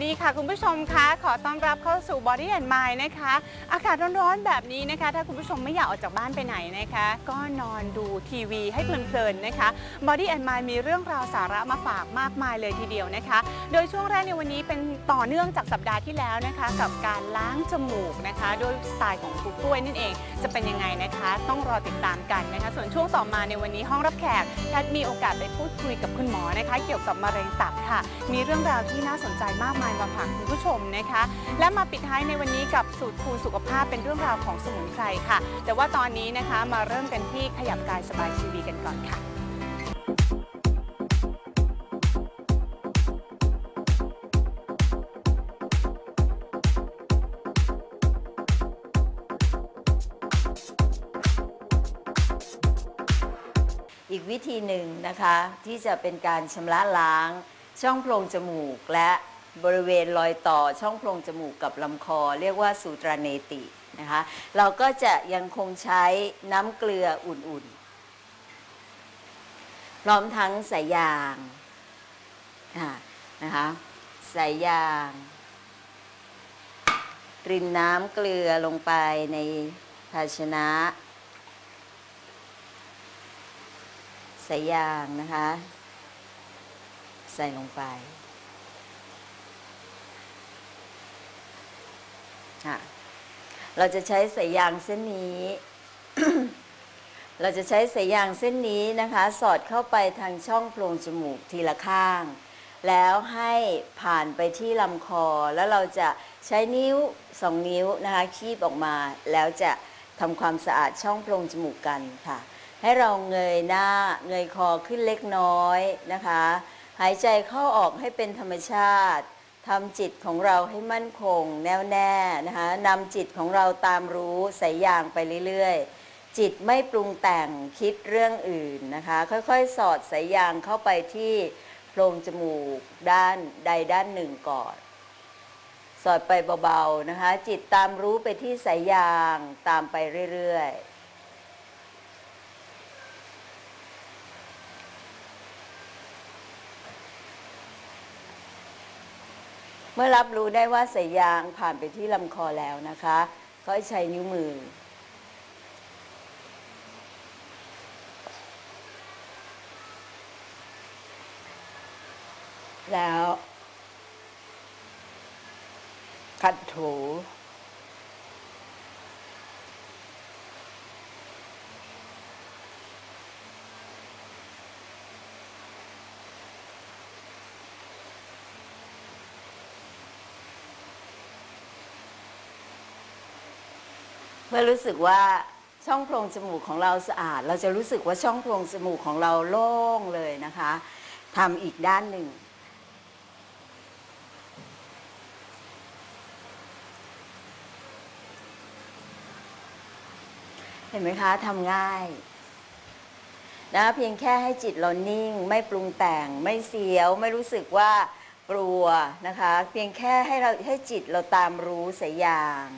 สดีค่ะ คุณผู้ชมคะขอต้อนรับเข้าสู่ Body and Mind นะคะ อากาศร้อนๆแบบนี้นะคะ ถ้าคุณผู้ชมไม่อยากออกจากบ้านไปไหนนะคะ ก็นอนดูทีวีให้เพลินๆนะคะ Body and Mind มีเรื่องราวสาระมาฝากมากมายเลยทีเดียวนะคะ โดยช่วงแรกในวันนี้เป็นต่อเนื่องจากสัปดาห์ที่แล้วนะคะ กับการล้างจมูกนะคะด้วยสไตล์ของครูกล้วยนั่นเอง จะเป็นยังไงนะคะ ต้องรอติดตามกันนะคะ ส่วนช่วงต่อมาในวันนี้ห้องรับแขกแพทมีโอกาสไปพูดคุยกับคุณหมอนะคะ เกี่ยวกับมะเร็งตับค่ะ มีเรื่องราวที่น่าสนใจมากมายมาฝากคุณผู้ชมนะคะ และมาปิดท้ายในวันนี้กับสูตรคูณสุขภาพเป็นเรื่องราวของสมุนไพรค่ะ แต่ว่าตอนนี้นะคะมาเริ่มกันที่ขยับกายสบายชีวีกันก่อนค่ะอีกวิธีหนึ่งนะคะที่จะเป็นการชำระล้างช่องโพรงจมูกและ บริเวณรอยต่อช่องโพรงจมูกกับลำคอ เรียกว่าสูตราเนตินะคะ เราก็จะยังคงใช้น้ำเกลืออุ่นๆ พร้อมทั้งสายยางอ่านะคะสายยางรินน้ำเกลือลงไปในภาชนะสายยางนะคะ ใส่ลงไป ค่ะเราจะใช้สายยางเส้นนี้ เราจะใช้สายยางเส้นนี้นะคะ สอดเข้าไปทางช่องโพรงจมูกทีละข้าง แล้วให้ผ่านไปที่ลำคอ แล้วเราจะใช้นิ้วสองนิ้วนะคะคีบออกมา แล้วจะทำความสะอาดช่องโพรงจมูกกันค่ะ ให้เราเงยหน้าเงยคอขึ้นเล็กน้อยนะคะ หายใจเข้าออกให้เป็นธรรมชาติ ทำจิตของเราให้มั่นคง แน่วแน่นะคะนำจิตของเราตามรู้สายยางไปเรื่อยๆ จิตไม่ปรุงแต่งคิดเรื่องอื่นนะคะ ค่อยๆ สอดสายยางเข้าไปที่โพรงจมูกด้านใดด้านหนึ่งก่อน สอดไปเบาๆนะคะ จิตตามรู้ไปที่สายยางตามไปเรื่อยๆ มื่อรับรู้ได้ว่าสายยางผ่านไปที่ลำคอแล้วนะคะ ก็ใช้นิ้วมือ แล้ว ขัดถู เมื่อรู้สึกว่าช่องโพรงจมูกของเราสะอาด เราจะรู้สึกว่าช่องโพรงจมูกของเราโล่งเลยนะคะทำอีกด้านหนึ่ง เห็นไหมคะทำง่ายนะเพียงแค่ให้จิตเรานิ่ง ไม่ปรุงแต่ง ไม่เสียว ไม่รู้สึกว่ากลัวนะคะ เพียงแค่ให้เราให้จิตเราตามรู้สายยาง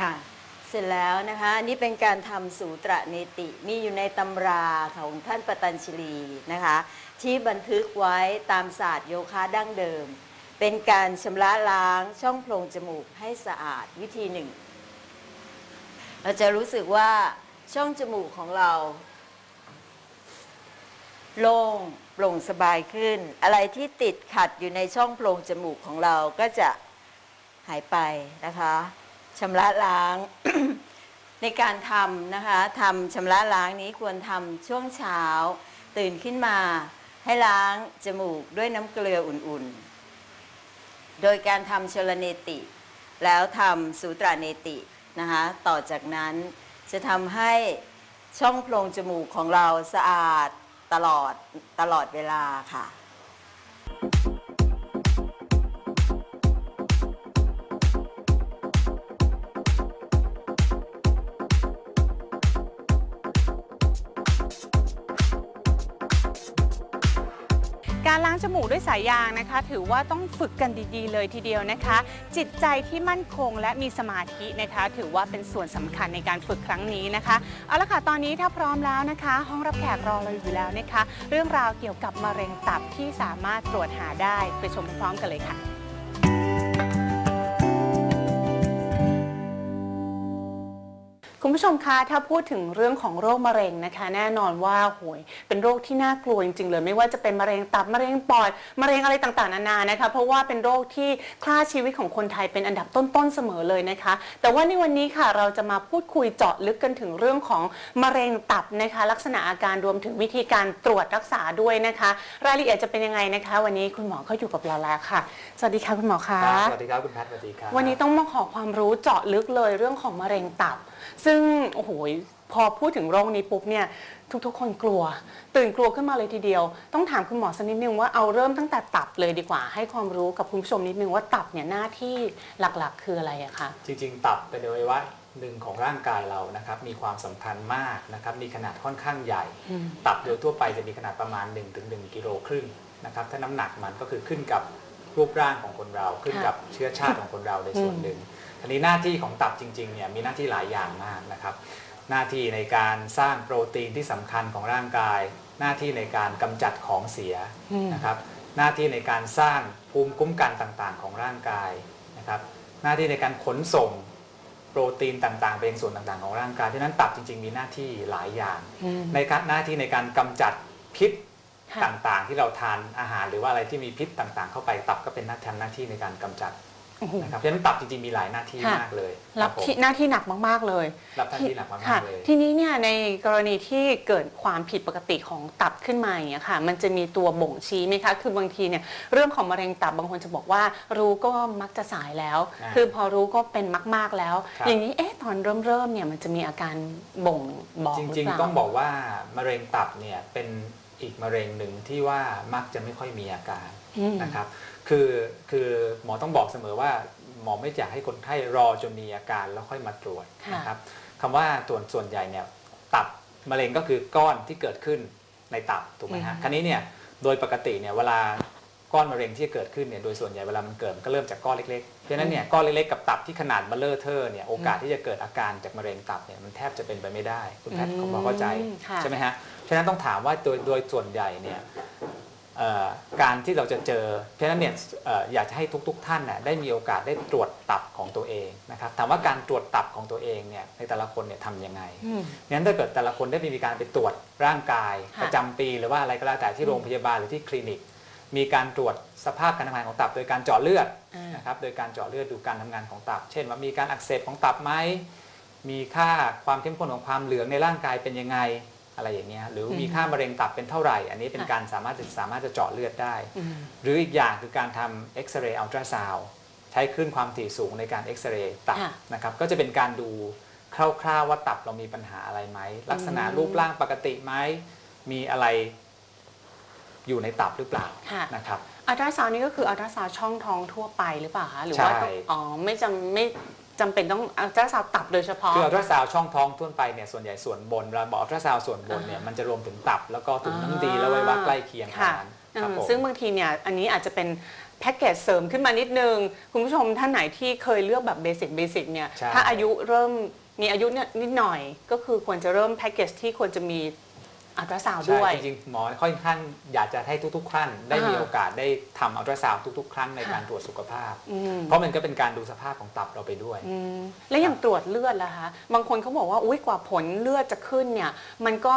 ค่ะ เสร็จแล้วนะคะอันนี้เป็นการทำสูตรเนติมีอยู่ในตำราของท่านปตัญชลีนะคะ ที่บันทึกไว้ตามศาสตร์โยคะดั้งเดิม เป็นการชำระล้างช่องโพรงจมูกให้สะอาดวิธีหนึ่ง เราจะรู้สึกว่าช่องจมูกของเราโล่งโปร่งสบายขึ้น อะไรที่ติดขัดอยู่ในช่องโพรงจมูกของเราก็จะหายไปนะคะ ชำระล้าง ในการทำนะคะทำชำระล้างนี้ควรทำช่วงเช้า ตื่นขึ้นมา ให้ล้างจมูกด้วยน้ำเกลืออุ่นๆ โดยการทำชลเนติ แล้วทำสูตราเนตินะคะต่อจากนั้นจะทำให้ช่องโพรงจมูกของเราสะอาดตลอดตลอดเวลาค่ะ การล้างจมูกด้วยสายยางนะคะ ถือว่าต้องฝึกกันดีๆ เลยทีเดียวนะคะ จิตใจที่มั่นคงและมีสมาธินะคะ ถือว่าเป็นส่วนสำคัญในการฝึกครั้งนี้นะคะเอาละค่ะตอนนี้ถ้าพร้อมแล้วนะคะ ห้องรับแขกรอเราอยู่แล้วนะคะ เรื่องราวเกี่ยวกับมะเร็งตับที่สามารถตรวจหาได้ไปชมพร้อมกันเลยค่ะ คุณผู้ชมคะถ้าพูดถึงเรื่องของโรคมะเร็งนะคะ แน่นอนว่าโหยเป็นโรคที่น่ากลัวจริงๆเลย ไม่ว่าจะเป็นมะเร็งตับมะเร็งปอดมะเร็งอะไรต่างๆนานานะคะ เพราะว่าเป็นโรคที่ฆ่าชีวิตของคนไทยเป็นอันดับต้นๆเสมอเลยนะคะ แต่ว่าในวันนี้ค่ะเราจะมาพูดคุยเจาะลึกกันถึงเรื่องของมะเร็งตับนะคะ ลักษณะอาการรวมถึงวิธีการตรวจรักษาด้วยนะคะ รายละเอียดจะเป็นยังไงนะคะ วันนี้คุณหมอก็อยู่กับเราแล้วค่ะสวัสดีค่ะคุณหมอคะครับสวัสดีครับคุณแพทย์สวัสดีครับวันนี้ต้องมาขอความรู้เจาะลึกเลยเรื่องของมะเร็งตับ ซึ่งโอ้โหพอพูดถึงโรคนี้ปุ๊บเนี่ยทุกๆ คนกลัว ตื่นกลัวขึ้นมาเลยทีเดียว ต้องถามคุณหมอสักนิดนึงว่าเอาเริ่มตั้งแต่ตับเลยดีกว่า ให้ความรู้กับคุณผู้ชมนิดนึงว่าตับเนี่ยหน้าที่หลักๆ คืออะไรอะคะจริงๆ ตับเป็นอวัยวะหนึ่งของร่างกายเรานะครับมีความสำคัญมากนะครับมีขนาดค่อนข้างใหญ่อืมตับโดยทั่วไปจะมีขนาดประมาณ 1-1กิโลครึ่งนะครับถ้าน้ำหนักมันก็คือขึ้นกับรูปร่างของคนเราขึ้นกับเชื้อชาติของคนเราในส่วนหนึ่ง ทีนี้หน้าที่ของตับจริงๆเนี่ยมีหน้าที่หลายอย่างมากนะครับ หน้าที่ในการสร้างโปรตีนที่สำคัญของร่างกาย หน้าที่ในการกำจัดของเสียอืมนะครับ หน้าที่ในการสร้างภูมิคุ้มกันต่างๆ ของร่างกายนะครับ หน้าที่ในการขนส่งโปรตีนต่างๆไปยังส่วนต่างๆของร่างกายที่นั้นตับจริง ๆ มีหน้าที่หลายอย่างอืมในการหน้าที่ในการกำจัดพิษค่ะต่างๆ ที่เราทานอาหารหรือว่าอะไรที่มีพิษต่างๆ เข้าไปตับก็เป็นหน้าทำหน้าที่ในการกำจัดโอ้โห นะครับเพราะฉะนั้นตับจริงๆมีหลายหน้าที่ค่ะ มากเลยรับคผมที่หน้าที่หนักมาก ๆ เลยรับหน้าที่หนักมาค่ะกๆเลย ทีนี้เนี่ยในกรณีที่เกิดความผิดปกติของตับขึ้นมาอย่างเงี้ยค่ะ มันจะมีตัวบ่งชี้ไหมคะ คือบางทีเนี่ยเรื่องของมะเร็งตับบางคนจะบอกว่า รู้ก็มักจะสายแล้ว อ่าคือพอรู้ก็เป็นมาก ๆแล้ว ครับ อย่างนี้เอ๊ะตอนเริ่มเริ่มๆเนี่ยมันจะมีอาการบ่งบอกจหริงเปล่า ๆ ต้องบอกว่ามะเร็งตับเนี่ยเป็นอีกมะเร็งหนึ่งที่ว่ามักจะไม่ค่อยมีอาการอืม นะครับ คือคือหมอต้องบอกเสมอว่าหมอไม่อยากให้คนไข้รอจนมีอาการแล้วค่อยมาตรวจค่ะนะครับคำว่าตรวจส่วนใหญ่เนี่ยตับมะเร็งก็คือก้อนที่เกิดขึ้นในตับถูกไหมฮะอืมคราวนี้เนี่ยโดยปกติเนี่ยเวลาก้อนมะเร็งที่เกิดขึ้นเนี่ยโดยส่วนใหญ่เวลามันเกิดมันก็เริ่มจากก้อนเล็กๆ เพราะฉะนั้นเนี่ยก้อนเล็กๆกับตับที่ขนาดเบลเลอร์เทอร์เนี่ยโอกาสที่จะเกิดอาการจากมะเร็งตับเนี่ยมันแทบจะเป็นไปไม่ได้ คุณแพทย์ผมเข้าใจอืมค่ะใช่ไหมฮะฉะนั้นต้องถามว่าโดยโดยส่วนใหญ่เนี่ยเอ่อ การที่เราจะเจอเพราะฉะนั้นเนี่ยเอ่ออยากจะให้ทุก ๆ ท่านน่ะได้มีโอกาสได้ตรวจตับของตัวเองนะครับถามว่าการตรวจตับของตัวเองเนี่ยในแต่ละคนเนี่ยทำยังไงอืมงั้นถ้าเกิดแต่ละคนได้มีการไปตรวจร่างกายค่ะประจำปีหรือว่าอะไรก็แล้วแต่ที่โรงพยาบาลหรือที่คลินิก มีการตรวจสภาพการทำงานของตับ โดยการเจาะเลือดอ่านนะครับโดยการเจาะเลือดดูการทำงานของตับ เช่นว่ามีการอักเสบของตับไหมมีค่าความเข้มข้นของความเหลืองในร่างกายเป็นยังไง อะไรอย่างเงี้ยหรือมีค่ามะเร็งตับเป็นเท่าไหร่ อันนี้เป็นการสามารถจะสามารถจะเจาะเลือดได้อืมหรืออีกอย่างคือการทำเอ็กซเรย์อัลตราซาวใช้คลื่นความถี่สูงในการเอ็กซเรย์ตับค่ะนะครับก็จะเป็นการดูคร่าวๆว่าตับเรามีปัญหาอะไรไหมลักษณะอืมรูปร่างปกติไหมมีอะไร อยู่ในตับหรือเปล่าค่ะนะครับอัลตราซาวน์นี่ก็คืออัลตราซาวน์ช่องท้องทั่วไปหรือเปล่าคะหรือว่าต้องใช่อ๋อไม่จำไม่จำเป็นต้องอัลตราซาวน์ตับโดยเฉพาะคืออัลตราซาวช่องท้องทั่วไปเนี่ยส่วนใหญ่ส่วนบนเราบอกอัลตราซาวส่วนบนเนี่ยมันจะรวมถึงตับแล้วก็ถุงน้ำดีและไว้ว่าใกล้เคียงกันค่ะนั้นครับอืมผมซึ่งบางทีเนี่ยอันนี้อาจจะเป็นแพ็กเกจเสริมขึ้นมานิดนึง คุณผู้ชมท่านไหนที่เคยเลือกแบบเบสิกเบสิกเนี่ยใช่ถ้าอายุเริ่มมีอายุเนี่ยนิดหน่อย ก็คือควรจะเริ่มแพ็กเกจที่ควรจะมี อัลตราซาวด์ใช่ด้วย จริงๆ หมอค่อนข้างอยากจะให้ทุกๆท่านได้มีอ่าโอกาสได้ทำอัลตราซาวทุก ๆ ครั้งในค่ะการตรวจสุขภาพอืมเพราะมันก็เป็นการดูสภาพของตับเราไปด้วยอืมแล้วอย่างตรวจเลือดล่ะคะ บางคนเขาบอกว่าอุ้ยกว่าผลเลือดจะขึ้นเนี่ยมันก็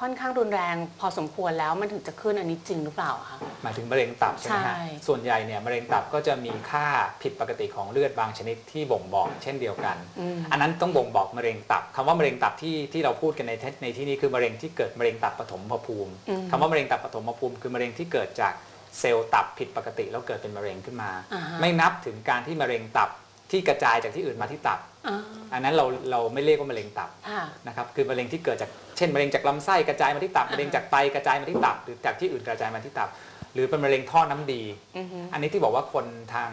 ค่อนข้างรุนแรงพอสมควรแล้วมันถึงจะขึ้นอันนี้จริงหรือเปล่าอะคะหมายถึงมะเร็งตับใช่ไหมฮะใช่ส่วนใหญ่เนี่ยมะเร็งตับก็จะมีค่าผิดปกติของเลือดบางชนิดที่บ่งบอกเช่นเดียวกันอืมอันนั้นต้องบ่งบอกมะเร็งตับคำว่ามะเร็งตับที่ที่เราพูดกันในเทในที่นี้คือมะเร็งที่เกิดมะเร็งตับปฐมภูมิอืมคำว่ามะเร็งตับปฐมภูมิ คือมะเร็งที่เกิดจากเซลล์ตับผิดปกติแล้วเกิดเป็นมะเร็งขึ้นมาอ่าฮะไม่นับถึงการที่มะเร็งตับที่กระจายจากที่อื่นมาที่ตับอ่าอันนั้นเราเราไม่เรียกว่ามะเร็งตับค่ะนะครับคือมะเร็งที่เกิดจากเช่นมะเร็งจากลำไส้กระจายมาที่ตับอ่ามะเร็งจากไตกระจายมาที่ตับ หรือจากที่อื่นกระจายมาที่ตับ หรือเป็นมะเร็งท่อน้ำดีอือฮึอันนี้ที่บอกว่าคนทาง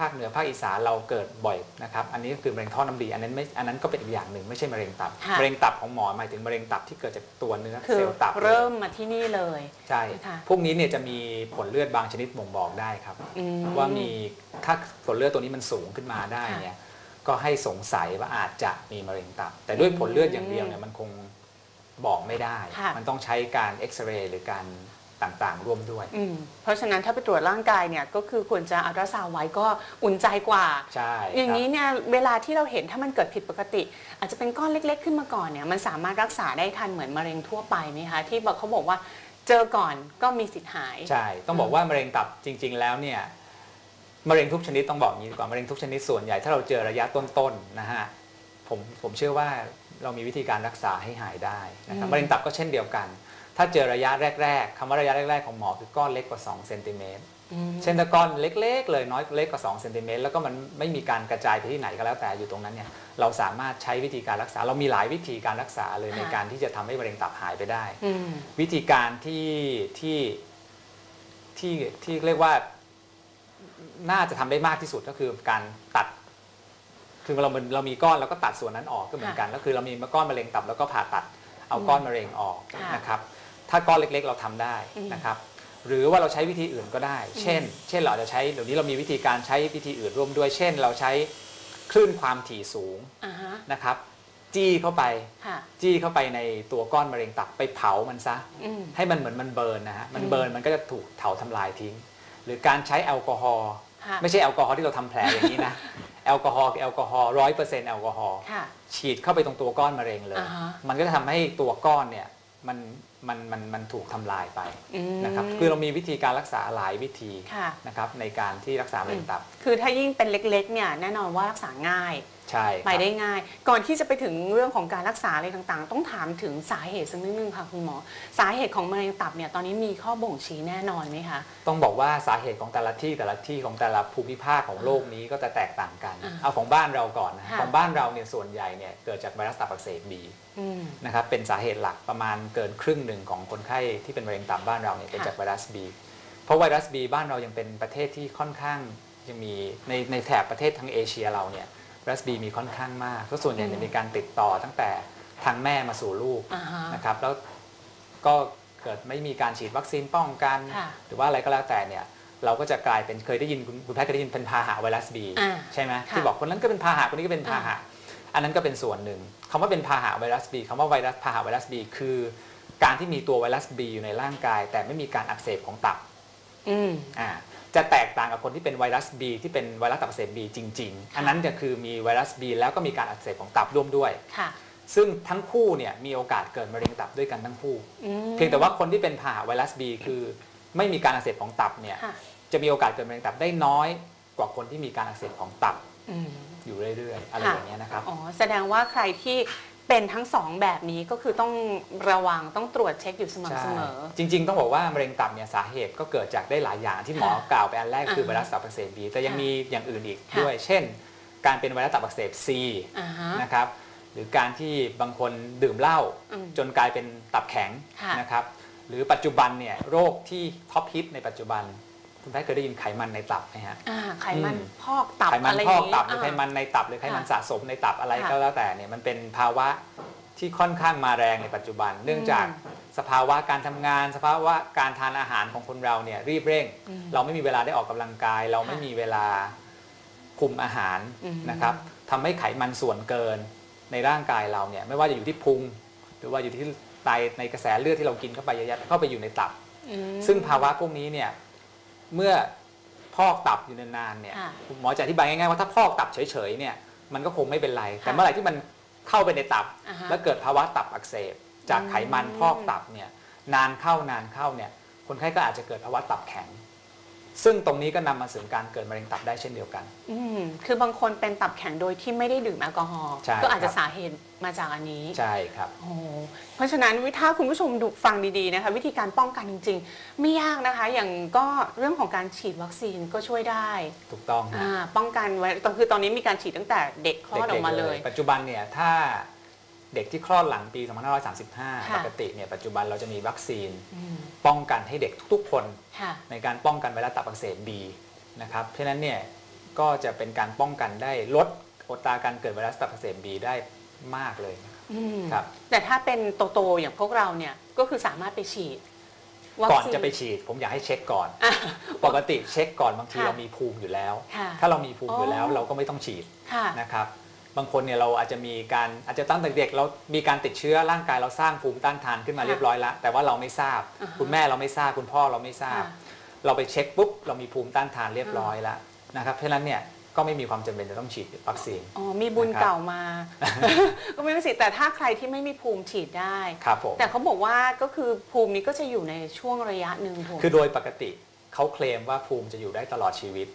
ภาคเหนือภาคอีสานเราเกิดบ่อยนะครับ อันนี้ก็คือมะเร็งท่อน้ำดี อันนั้นไม่ อันนั้นก็เป็นอีกอย่างหนึ่งไม่ใช่มะเร็งตับ ค่ะ มะเร็งตับของหมอหมายถึงมะเร็งตับที่เกิดจากตัวเนื้อคืเซอลล์ตับเริ่มมาที่นี่เลย ใช่ ค่ะ พวกนี้เนี่ยจะมีผลเลือดบางชนิดบ่งบอกได้ครับ อื ว่ามีถ้าผลเลือดตัวนี้มันสูงขึ้นมาได้เนี่ยก็ให้สงสัยว่าอาจจะมีมะเร็งตับ แต่ด้วยผลเลือดอย่างเดียวเนี่ยมันคงบอกไม่ได้ ค่ะ มันต้องใช้การเอ็กซเรย์หรือการ ต่างๆ ร่วมด้วยอืมเพราะฉะนั้นถ้าไปตรวจร่างกายเนี่ยก็คือควรจะอัลตราซาวด์ไว้ก็อุ่นใจกว่า ใช่ อย่างครับนี้เนี่ยเวลาที่เราเห็นถ้ามันเกิดผิดปกติ อาจจะเป็นก้อนเล็ก ๆ ขึ้นมาก่อนเนี่ยมันสามารถรักษาได้ทันเหมือนมะเร็งทั่วไปไหมคะที่บอกเขาบอกว่าเจอก่อนก็มีสิทธิ์หาย ใช่ ต้องบอกว่ามะเร็งตับจริง ๆ แล้วเนี่ยมะเร็งทุกชนิดต้องบอกอย่างนี้ดีกว่ามะเร็งทุกชนิดส่วนใหญ่ถ้าเราเจอระยะต้นๆนะฮะผมผมเชื่อว่าเรามีวิธีการรักษาให้หายได้นะครับอืมมะเร็งตับก็เช่นเดียวกัน ถ้าเจอระยะแรก ๆคำว่าระยะแรก ๆ ของหมอคือก้อนเล็กกว่า2เซนติเมตรอืมเช่นถ้าก้อนเล็ก ๆ เลยน้อยเล็กกว่า2เซนติเมตรแล้วก็มันไม่มีการกระจายไปที่ไหนก็แล้วแต่อยู่ตรงนั้นเนี่ยเราสามารถใช้วิธีการรักษา เรามีหลายวิธีการรักษาเลยในการที่จะทำให้มะเร็งตับหายไปได้อืมวิธีการที่ที่ที่ที่เรียกว่าน่าจะทำได้มากที่สุดก็คือการตัด คือเราเรามีก้อนแล้วก็ตัดส่วนนั้นออกก็เหมือนกัน ก็คือเรามีก้อนมะเร็งตับแล้วก็ผ่าตัดเอาก้อนมะเร็งออกค่ะนะครับ ถ้าก้อนเล็กๆ เราทำได้อืมนะครับหรือว่าเราใช้วิธีอื่นก็ได้ เช่น เช่นเราอาจจะใช้เดี๋ยวนี้เรามีวิธีการใช้วิธีอื่นร่วมด้วย เช่น เราใช้คลื่นความถี่สูงอ่าฮะนะครับ จี้เข้าไปค่ะจี้เข้าไปในตัวก้อนมะเร็งตับไปเผามันซะอืมให้มันเหมือนมันเบิร์นนะฮะ มันอืมเบิร์นมันก็จะถูกเผาทำลายทิ้ง หรือการใช้แอลกอฮอล์ค่ะไม่ใช่แอลกอฮอล์ที่เราทำแผลอย่างนี้นะ แอลกอฮอล์คือแอลกอฮอล์ร้อยเปอร์เซ็นต์แอลกอฮอล์ค่ะฉีดเข้าไปตรงตัวก้อนมะเร็งเลยอ่าฮะมันก็จะทำให้ตัวก้อนเนี่ย มันมันมันมันถูกทำลายไปอืมนะครับคือเรามีวิธีการรักษาหลายวิธีค่ะนะครับในการที่รักษามะเร็งตับ คือถ้ายิ่งเป็นเล็กๆเนี่ยแน่นอนว่ารักษาง่าย ใช่ครับไปได้ง่าย ก่อนที่จะไปถึงเรื่องของการรักษาอะไรต่างๆ ต้องถามถึงสาเหตุสักนิดนึงค่ะคุณหมอ สาเหตุของมะเร็งตับเนี่ยตอนนี้มีข้อบ่งชี้แน่นอนไหมคะ ต้องบอกว่าสาเหตุของแต่ละที่แต่ละที่ของแต่ละภูมิภาคของโลกนี้ก็จะแตกต่างกันอ่าเอาของบ้านเราก่อนนะค่ะของบ้านเราเนี่ยส่วนใหญ่เนี่ยเกิดจากไวรัสตับอักเสบบีอืมนะครับเป็นสาเหตุหลักประมาณเกินครึ่งหนึ่งของคนไข้ที่เป็นมะเร็งตับบ้านเราเนี่ยเป็นค่ะจากไวรัสบีเพราะไวรัสบีบ้านเรายังเป็นประเทศที่ค่อนข้างยังมีในในแถบประเทศทั้งเอเชียเราเนี่ย ไวรัสบีมีค่อนข้างมากเพราะส่วนใหญ่เนี่ยมีการติดต่อตั้งแต่ทางแม่มาสู่ลูกอ่าฮะนะครับแล้วก็เกิดไม่มีการฉีดวัคซีนป้องกันค่ะหรือว่าอะไรก็แล้วแต่เนี่ยเราก็จะกลายเป็นเคยได้ยินคุณคุณแพทย์เคยได้ยินเป็นพาหะไวรัสบีอ่าใช่ไหมค่ะที่บอกคนนั้นก็เป็นพาหะคนนี้ก็เป็นพาหะ อันนั้นก็เป็นส่วนหนึ่งคำว่าเป็นพาหะไวรัสบีคำว่าไวรัสพาหะไวรัสบีคือ การที่มีตัวไวรัสบีอยู่ในร่างกาย แต่ไม่มีการอักเสบของตับอืมอ่า จะแตกต่างกับคนที่เป็นไวรัสบีที่เป็นไวรัสตับอักเสบบีจริง ๆ อันนั้นจะคือมีไวรัสบีแล้วก็มีการอักเสบของตับร่วมด้วยค่ะซึ่งทั้งคู่เนี่ยมีโอกาสเกิดมะเร็งตับด้วยกันทั้งคู่อืมเพียงแต่ว่าคนที่เป็นพาหะไวรัสบีคือไม่มีการอักเสบของตับเนี่ยค่ะจะมีโอกาสเกิดมะเร็งตับได้น้อยกว่าคนที่มีการอักเสบของตับอืมอยู่เรื่อยๆ อะไรค่ะอย่างเงี้ยนะครับ อ๋อ แสดงว่าใครที่ เป็นทั้งสองแบบนี้ก็คือต้องระวังต้องตรวจเช็คอยู่สม่ำใช่เสมอ จริง ๆ ต้องบอกว่ามะเร็งตับเนี่ยสาเหตุก็เกิดจากได้หลายอย่างที่หมอค่ะกล่าวไปอันแรกคืออ่าไวรัสตับอักเสบบีแต่ยังค่ะมีอย่างอื่นอีกค่ะด้วย เช่น การเป็นไวรัสตับอักเสบซีอ่าฮะนะครับหรือการที่บางคนดื่มเหล้าอืมจนกลายเป็นตับแข็งค่ะนะครับหรือปัจจุบันเนี่ยโรคที่ท็อปฮิตในปัจจุบัน คุณแพทย์เคยได้ยินไขมันในตับไหมฮะอ่าไขมันอืมพอกตับไขมันอะไรอพอย่างกนี้ตับหรือไขอ่ามันในตับหรือไขมันค่ะสะสมในตับอะไรค่ะก็แล้วแต่เนี่ยมันเป็นภาวะที่ค่อนข้างมาแรงในปัจจุบัน เนื่องจากอืมสภาวะการทำงาน สภาวะการทานอาหารของคนเราเนี่ยรีบเร่งอืมเราไม่มีเวลาได้ออกกำลังกาย เราไม่ค่ะมีเวลาคุมอาหารอืมนะครับทำให้ไขมันส่วนเกินในร่างกายเราเนี่ยไม่ว่าจะอยู่ที่พุง หรือว่าอยู่ที่ไตในกระแสเลือดที่เรากินเข้าไปเยอะๆเข้าไปอยู่ในตับอืมซึ่งภาวะพวกนี้เนี่ย เมื่อพอกตับอยู่นานๆเนี่ยค่ะหมอจะอธิบายง่ายๆว่าถ้าพอกตับเฉยๆเนี่ยมันก็คงไม่เป็นไร แต่ค่ะเมื่อไหร่ที่มันเข้าไปในตับอ่าฮะแล้วเกิดภาวะตับอักเสบ จากอืมไขมันพอกตับเนี่ยนานเข้านานเข้าเนี่ยคนไข้ก็อาจจะเกิดภาวะตับแข็ง ซึ่งตรงนี้ก็นำมาสู่การเกิดมะเร็งตับได้เช่นเดียวกัน อืมคือบางคนเป็นตับแข็งโดยที่ไม่ได้ดื่มแอลกอฮอล์ใช่ก็อาจจะครับสาเหตุมาจากอันนี้ ใช่ครับโอ้เพราะฉะนั้นถ้าคุณผู้ชมดูฟังดีๆนะคะ วิธีการป้องกันจริง ๆ ไม่ยากนะคะ อย่างก็เรื่องของการฉีดวัคซีนก็ช่วยได้ ถูกต้องนะอ่าป้องกันไว้ตอนคือตอนนี้มีการฉีดตั้งแต่เด็กคลอดออกมาเลย ปัจจุบันเนี่ยถ้า เด็กที่คลอดหลังปี 2535ค่ะปกติเนี่ยปัจจุบันเราจะมีวัคซีนอืมป้องกันให้เด็กทุกๆคนค่ะในการป้องกันไวรัสตับอักเสบบีนะครับเพราะฉะนั้นเนี่ยก็จะเป็นการป้องกันได้ลดอัตราการเกิดไวรัสตับอักเสบบีได้มากเลยนะครับอืมครับแต่ถ้าเป็นโตๆอย่างพวกเราเนี่ยก็คือสามารถไปฉีดวัคก่อนซีนจะไปฉีดผมอยากให้เช็คก่อนอะปกติเช็คก่อนบางทีค่ะเรามีภูมิอยู่แล้วค่ะถ้าเรามีภูมิอยู่แล้วอ๋อเราก็ไม่ต้องฉีดค่ะนะครับ บางคนเนี่ยเราอาจจะมีการอาจจะตั้งแต่เด็กเรามีการติดเชื้อร่างกายเราสร้างภูมิต้านทานขึ้นมาค่ะเรียบร้อยแล้ว แต่ว่าเราไม่ทราบอ่าฮะคุณแม่เราไม่ทราบคุณพ่อเราไม่ทราบค่ะเราไปเช็คปุ๊บเรามีภูมิต้านทานเรียบร้อยแล้วนะครับเพราะฉะนั้นเนี่ยก็ไม่มีความจำเป็นจะต้องฉีดวัคซีน อ๋อ มีบุญนะครับเก่ามา ก็ไม่ต้องฉีดแต่ถ้าใครที่ไม่มีภูมิฉีดได้ครับผมแต่เขาบอกว่าก็คือภูมินี้ก็จะอยู่ในช่วงระยะหนึ่งถูกคือโดยปกติเขาเคลมว่าภูมิจะอยู่ได้ตลอดชีวิต